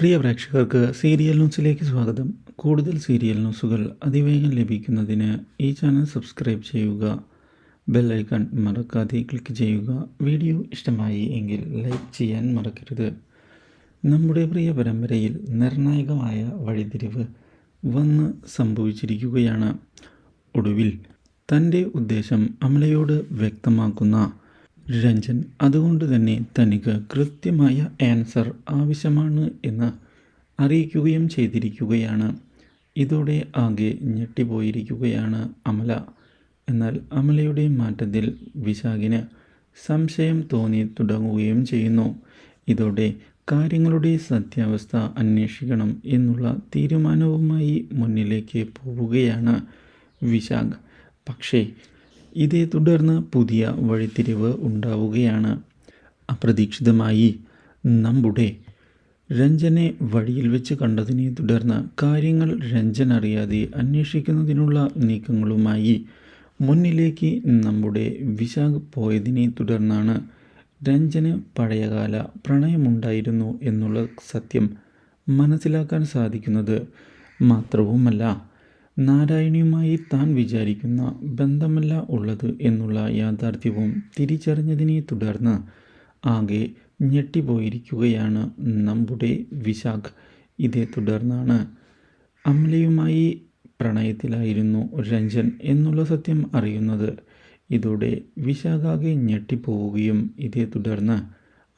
പ്രിയ പ്രേക്ഷകർക്ക് സീരിയൽ ന്യൂസിലേക്ക് സ്വാഗതം. കൂടുതൽ സീരിയൽ ന്യൂസുകൾ അതിവേഗം ലഭിക്കുന്നതിന് ഈ ചാനൽ സബ്സ്ക്രൈബ് ചെയ്യുക ബെൽ ഐക്കൺ മറക്കാതെ ക്ലിക്ക് ചെയ്യുക. വീഡിയോ ഇഷ്ടമായി എങ്കിൽ ലൈക്ക് ചെയ്യാൻ മറക്കരുത്. നമ്മുടെ പ്രിയ പരമ്പരയിൽ നിർണായകമായ വഴിതിരിവ് വന്ന് സംഭവിച്ചിരിക്കുകയാണ് ഒടുവിൽ. തന്റെ ഉദ്ദേശം അമലയോട് വ്യക്തമാക്കുന്ന രഞ്ജൻ അതുകൊണ്ട് തന്നെ തനിക്ക് കൃത്യമായ ആൻസർ ആവശ്യമാണ് എന്ന് അറിയിക്കുകയും ചെയ്തിരിക്കുകയാണ്. ഇതോടെ ആകെ ഞെട്ടിപ്പോയിരിക്കുകയാണ് അമല. എന്നാൽ അമലയുടെ മാറ്റത്തിൽ വിശാഖിന് സംശയം തോന്നി തുടങ്ങുകയും ചെയ്യുന്നു. ഇതോടെ കാര്യങ്ങളുടെ സത്യാവസ്ഥ അന്വേഷിക്കണം എന്നുള്ള തീരുമാനവുമായി മുന്നിലേക്ക് പോവുകയാണ് വിശാഖ്. പക്ഷേ ഇതേ തുടർന്ന് പുതിയ വഴിത്തിരിവ് ഉണ്ടാവുകയാണ്. അപ്രതീക്ഷിതമായി നമ്മുടെ രഞ്ജനെ വഴിയിൽ വെച്ച് കണ്ടതിനെ തുടർന്ന് കാര്യങ്ങൾ രഞ്ജൻ അറിയാതെ അന്വേഷിക്കുന്നതിനുള്ള നീക്കങ്ങളുമായി മുന്നിലേക്ക് നമ്മുടെ വിശാഖ് പോയതിനെ തുടർന്നാണ് രഞ്ജന് പഴയകാല പ്രണയമുണ്ടായിരുന്നു എന്നുള്ള സത്യം മനസ്സിലാക്കാൻ സാധിക്കുന്നത് മാത്രവുമല്ല. നാരായണിയുമായി താൻ വിചാരിക്കുന്ന ബന്ധമല്ല ഉള്ളത് എന്നുള്ള യാഥാർത്ഥ്യവും തിരിച്ചറിഞ്ഞതിനെ തുടർന്ന് ആകെ ഞെട്ടിപ്പോയിരിക്കുകയാണ് നമ്മുടെ വിശാഖ്. ഇതേ തുടർന്നാണ് അമലയുമായി പ്രണയത്തിലായിരുന്നു രഞ്ജൻ എന്നുള്ള സത്യം അറിയുന്നത്. ഇതോടെ വിശാഖാകെ ഞെട്ടിപ്പോവുകയും ഇതേ തുടർന്ന്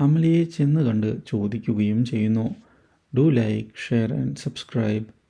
അമലയെ ചെന്ന് കണ്ട് ചോദിക്കുകയും ചെയ്യുന്നു. Do like share and subscribe.